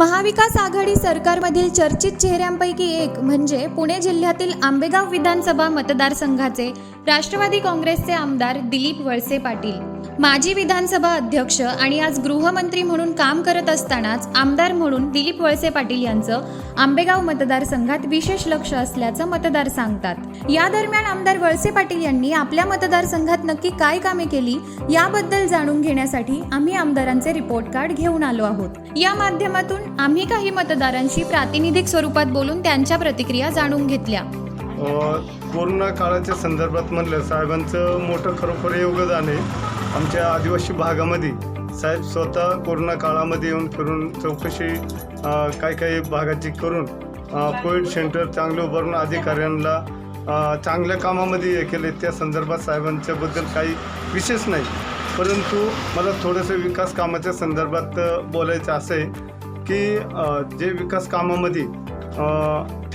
महाविकास आघाडी सरकारमधील चर्चित चेहऱ्यांपैकी एक म्हणजे पुणे जिल्ह्यातील आंबेगाव विधानसभा मतदारसंघाचे राष्ट्रवादी काँग्रेसचे आमदार दिलीप वळसे पाटील. माजी विधानसभा अध्यक्ष आणि आज गृहमंत्री म्हणून काम करत असतानाच आमदार म्हणून दिलीप वळसे पाटील यांचं आंबेगाव मतदारसंघात विशेष लक्ष असल्याचं मतदार सांगतात. या दरम्यान आमदार वळसे पाटील यांनी आपल्या मतदारसंघात नक्की काय कामे केली याबद्दल जाणून घेण्यासाठी आम्ही आमदारांचे रिपोर्ट कार्ड घेऊन आलो आहोत. या माध्यमातून आम्ही काही मतदारांशी प्रातिनिधिक स्वरूपात बोलून त्यांच्या प्रतिक्रिया जाणून घेतल्या. कोरोना काळाच्या संदर्भात म्हणलं साहेबांचं मोठं खरोखर योगदान आहे. आमच्या आदिवासी भागामध्ये साहेब स्वतः कोरोना काळामध्ये येऊन फिरून चौकशी काही काही भागाची करून कोविड सेंटर चांगले उभारून अधिकाऱ्यांना चांगल्या कामामध्ये हे केले. त्या संदर्भात साहेबांच्याबद्दल काही विशेष नाही. परंतु मला थोडंसं विकास कामाच्या संदर्भात बोलायचं असं आहे की जे विकास कामामध्ये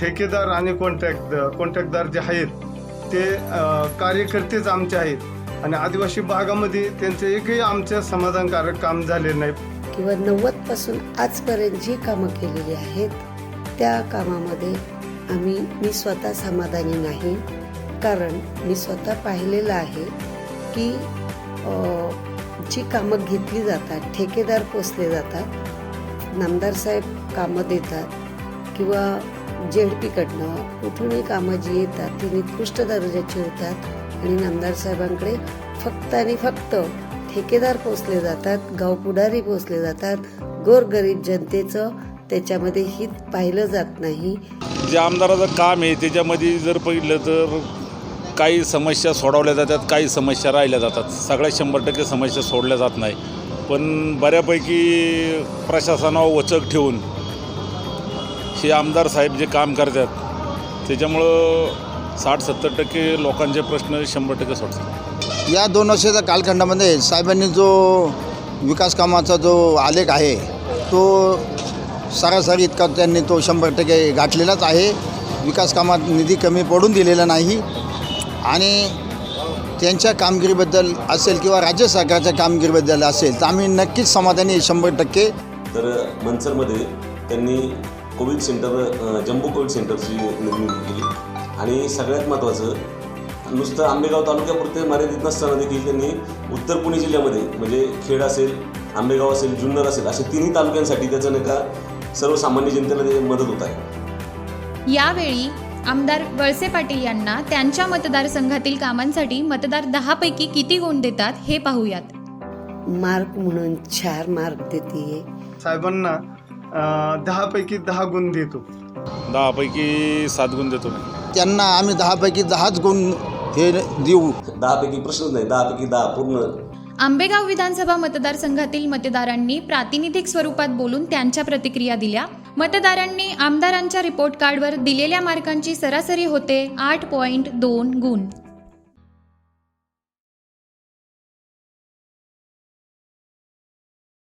ठेकेदार आणि कॉन्ट्रॅक्ट कॉन्ट्रॅक्टदार जे आहेत ते कार्यकर्तेच आमचे आहेत. आणि आदिवासी भागामध्ये त्यांचं एकही आमच्या समाधानकारक काम झालेलं नाही. किंवा नव्वदपासून आजपर्यंत जी कामं केलेली आहेत त्या कामामध्ये आम्ही मी स्वतः समाधानी नाही. कारण मी स्वतः पाहिलेलं आहे की जी कामं घेतली जातात ठेकेदार पोचले जातात नामदार साहेब कामं देतात किंवा जेडपीकडनं कुठूनही कामं जी येतात ती निकृष्ट दर्जाची होतात आणि नामदार साहेबांकडे फक्त आणि फक्त ठेकेदार पोचले जातात गावपुढारी पोचले जातात. गोरगरीब जनतेचं त्याच्यामध्ये हित पाहिलं जात नाही. जे आमदाराचं काम आहे त्याच्यामध्ये जर पाहिलं तर काही समस्या सोडवल्या जातात काही समस्या राहिल्या जातात. सगळ्या शंभर टक्के समस्या सोडल्या जात नाही. पण बऱ्यापैकी प्रशासनावर वचक ठेवून हे आमदार साहेब जे काम करतात त्याच्यामुळं साठ सत्तर टक्के लोकांचे प्रश्न शंभर टक्के सोडतात. या दोन वर्षाच्या कालखंडामध्ये साहेबांनी जो विकास कामाचा जो आलेख आहे तो सरासरी इतका त्यांनी तो शंभर टक्के गाठलेलाच आहे. विकास कामात निधी कमी पडून दिलेला नाही आणि त्यांच्या कामगिरीबद्दल असेल किंवा राज्य सरकारच्या कामगिरीबद्दल असेल तर आम्ही नक्कीच समाधानी शंभर टक्के. तर मनसरमध्ये त्यांनी कोविड सेंटर जम्बो कोविड सेंटरची निर्मिती केली. आणि सगळ्यात महत्त्वाचं नुसतं आंबेगाव तालुक्यापुरते मर्यादित नसताना देखील त्यांनी उत्तर पुणे जिल्ह्यामध्ये म्हणजे खेड असेल आंबेगाव असेल जुन्नर असेल असे तिन्ही तालुक्यांसाठी त्याचं नाही का सर्वसामान्य जनतेला ते मदत होत आहे. यावेळी आमदार वळसे पाटील यांना त्यांच्या मतदारसंघातील कामांसाठी मतदार दहापैकी किती गुण देतात हे पाहूयात. मार्क म्हणून चार मार्क देते. साहेबांना दहापैकी दहा गुण देतो. दहापैकी सात गुण देतो मी. त्यांना आम्ही दहापैकी दहाच गुण हे देऊ. दहापैकी प्रश्नच नाही दहापैकी दहा पूर्ण. आंबेगाव विधानसभा मतदारसंघातील मतदारांनी प्रातिनिधिक स्वरूपात बोलून त्यांच्या प्रतिक्रिया दिल्या. मतदारांनी आमदारांच्या रिपोर्ट कार्डवर दिलेल्या मार्कांची सरासरी होते आठ पॉईंट दोन गुण.